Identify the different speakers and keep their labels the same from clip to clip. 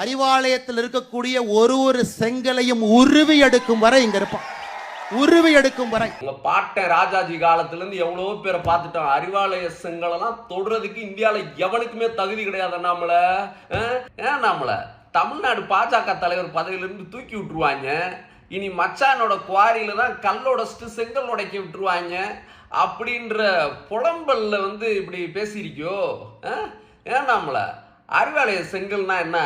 Speaker 1: அறிவாலயத்தில் இருக்கக்கூடிய ஒரு ஒரு செங்கலையும் உருவி எடுக்கும் வரை இங்க இருப்பான். உருவி எடுக்கும் வரை.
Speaker 2: உங்க பாட்டன் ராஜாஜி காலத்துல இருந்து எவ்வளவோ பேரை பார்த்துட்டோம். அறிவாலய செங்கலெல்லாம் தொடுறதுக்கு இந்தியால எவனுக்குமே தகுதி கிடையாது நம்மள ஏன் நம்மள தமிழ்நாடு பாஜக தலைவர் பதவியிலிருந்து தூக்கி விட்டுருவாங்க. இனி மச்சானோட குவாரியில தான் கல்லோட செங்கல் உடைக்க விட்டுருவாங்க. அப்படின்ற புலம்பல்ல வந்து இப்படி பேசியிருக்கியோ? ஆ? ஏன் நம்மளை அறிவாலய செங்கல்னா என்ன?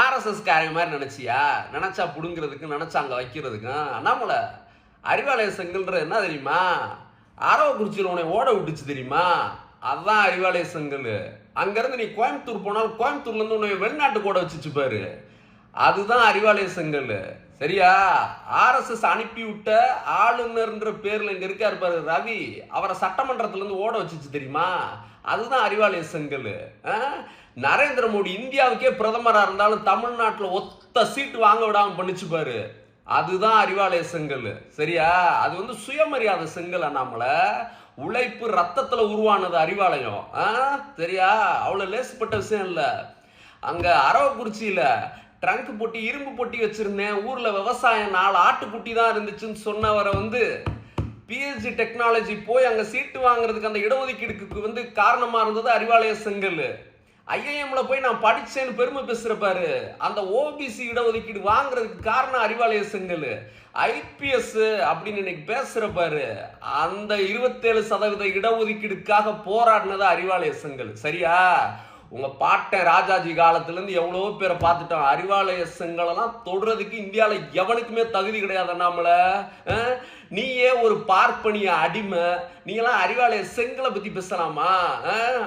Speaker 2: ஆர்எஸ்எஸ் காரியம் மாதிரி நினச்சியா? நினச்சா பிடுங்கிறதுக்கும் நினச்சா அங்கே வைக்கிறதுக்கும். நம்மள அறிவாலய செங்கல்ன்ற என்ன தெரியுமா? அரவக்குறிச்சியில் உன்னை ஓட விட்டுச்சு தெரியுமா? அதுதான் அறிவாலய செங்கல். அங்கேருந்து நீ கோயம்புத்தூர் போனாலும் கோயம்புத்தூர்லேருந்து உன்னை வெளிநாட்டுக்கு ஓட வச்சுச்சு பாரு. அதுதான் அறிவாலய செங்கல் சரியா? ஆர்எஸ்எஸ் அனுப்பி விட்ட ஆளுநர்ன்ற பேரில் இங்கே இருக்கார் பாரு ரவி. அவரை சட்டமன்றத்துல இருந்து ஓட வச்சுச்சு தெரியுமா? அதுதான் அறிவாலய செங்கல் ஆ? நரேந்திர மோடி இந்தியாவுக்கே பிரதமராக இருந்தாலும் தமிழ்நாட்டில் ஒத்த சீட்டு வாங்க விடாமல் பண்ணிச்சு பாரு. அதுதான் அறிவாலய செங்கல் சரியா? அது வந்து சுயமரியாதை செங்கல் நம்மளை உழைப்பு ரத்தத்தில் உருவானது அறிவாலயம். ஆ? சரியா? அவ்வளோ லேசுப்பட்ட விஷயம் இல்லை. அங்கே அரவக்குறிச்சியில் ட்ரங்க் பொட்டி இரும்பு பொட்டி வச்சுருந்தேன். ஊரில் விவசாயம் நாலு ஆட்டுக்குட்டி தான் இருந்துச்சுன்னு சொன்னவரை வந்து பிஹெச்டி டெக்னாலஜி போய் அங்கே சீட்டு வாங்குறதுக்கு அந்த இடஒதுக்கீடுக்கு வந்து காரணமாக இருந்தது அறிவாலய செங்கல். ஐஐஎம்ல போய் நான் படித்தேன்னு பெருமை பேசுகிறப்பாரு அந்த ஓபிசி இடஒதுக்கீடு வாங்குறதுக்கு காரணம் அறிவாலய செங்கல். ஐபிஎஸ் அப்படின்னு இன்னைக்கு பேசுகிறப்பாரு அந்த இருபத்தேழு சதவீத இடஒதுக்கீடுக்காக போராடினது அறிவாலய செங்கல். சரியா? உங்கள் பாட்டன் ராஜாஜி காலத்துலேருந்து எவ்வளோ பேரை பார்த்துட்டோம். அறிவாலய செங்கலெல்லாம் தொடுறதுக்கு இந்தியாவில் எவனுக்குமே தகுதி கிடையாது நம்மள நீ ஏன் ஒரு பார்ப்பனிய அடிமை? நீ எல்லாம் அறிவாலய செங்கலை பற்றி பேசலாமா? அஹ்?